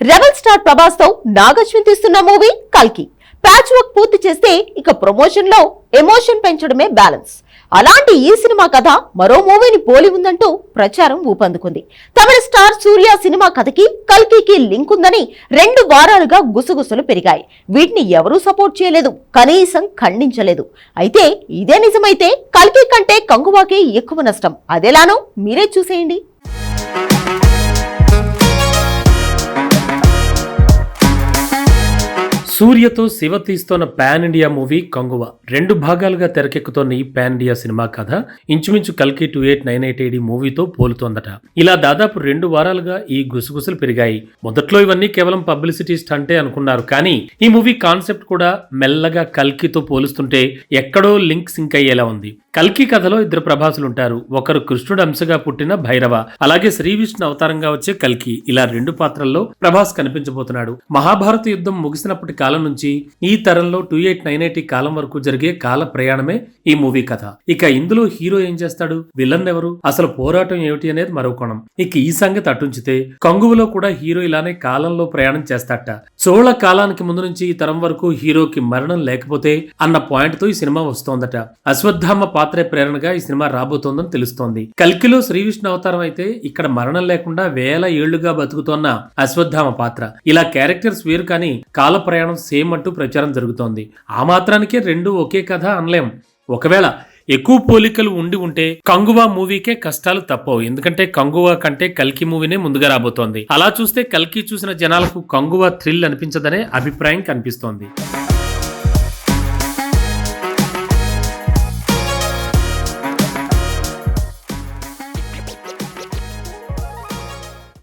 Rebel star ప్రభాస్తో Nag Ashwin తీస్తున్న movie కల్కి. Patch work పూర్తి చేస్తే ఇక ప్రమోషన్లో ఎమోషన్ పెంచడమే బ్యాలెన్స్. అలాంటి ఈ సినిమా కథ మరో మూవీని పోలి ఉందంటూ ప్రచారం ఊపందుకుంది. తమిళ స్టార్ సూర్య సినిమా కథకి కల్కికి లింక్ ఉందని రెండు వారాలుగా గుసగుసలు పెరిగాయి. వీటిని ఎవరూ సపోర్ట్ చేయలేదు కనీసం ఖండించలేదు. అయితే ఇదే నిజమైతే కల్కి కంటే కంగువాకే ఎక్కువ నష్టం. అదెలానో మీరే చూసేయండి. సూర్యతో శివ తీస్తోన్న పాన్ ఇండియా మూవీ కంగువ. రెండు భాగాలుగా తెరకెక్కుతోన్న ఈ పాన్ ఇండియా సినిమా కథ ఇంచుమించు కల్కి two eight nine eight AD మూవీతో పోలుతోందట. ఇలా దాదాపు రెండు వారాలుగా ఈ గుసగుసలు పెరిగాయి. మొదట్లో ఇవన్నీ కేవలం పబ్లిసిటీ స్టంటే అనుకున్నారు. కానీ ఈ మూవీ కాన్సెప్ట్ కూడా మెల్లగా కల్కితో పోలుస్తుంటే ఎక్కడో లింక్ సింక్ అయ్యేలా ఉంది. కల్కి కథలో ఇద్దరు ప్రభాసులు ఉంటారు ఒకరు కృష్ణుడు అంశగా పుట్టిన భైరవ అలాగే శ్రీ విష్ణు అవతారంగా వచ్చే కల్కి. ఇలా రెండు పాత్రల్లో ప్రభాస్ కనిపించబోతున్నాడు. మహాభారత యుద్ధం ముగిసినప్పటి కాలం నుంచి ఈ తరంలో టూ ఎయిట్ నైన్ ఎయిటీ కాలం వరకు జరిగే కాల ప్రయాణమే ఈ మూవీ కథ. ఇక ఇందులో హీరో ఏం చేస్తాడు? విలన్ ఎవరు? అసలు పోరాటం ఏమిటి అనేది మరో కోణం. ఇక ఈ సంగతి అటుంచితే కంగువలో కూడా హీరో ఇలానే కాలంలో ప్రయాణం చేస్తాట చోళ కాలానికి ముందు నుంచి ఈ తరం వరకు హీరోకి మరణం లేకపోతే అన్న పాయింట్తో ఈ సినిమా వస్తోందట. అశ్వత్థామ పాత్ర ప్రేరణగా ఈ సినిమా రాబోతోందని తెలుస్తోంది. కల్కిలో శ్రీవిష్ణు అవతారం అయితే ఇక్కడ మరణం లేకుండా వేల ఏళ్ళుగా బతుకుతోన్న అశ్వత్థామ పాత్ర. ఇలా క్యారెక్టర్స్ వేరు కానీ కాల ప్రయాణం సేమ్ అంటూ ప్రచారం జరుగుతోంది. ఆ మాత్రానికే రెండు ఒకే కథ అనలేం. ఒకవేళ ఎక్కువ పోలికలు ఉండి ఉంటే కంగువా మూవీకే కష్టాలు తప్పవు. ఎందుకంటే కంగువా కంటే కల్కి మూవీనే ముందుగా రాబోతోంది. అలా చూస్తే కల్కి చూసిన జనాలకు కంగువా థ్రిల్ అనిపించదనే అభిప్రాయం కనిపిస్తోంది.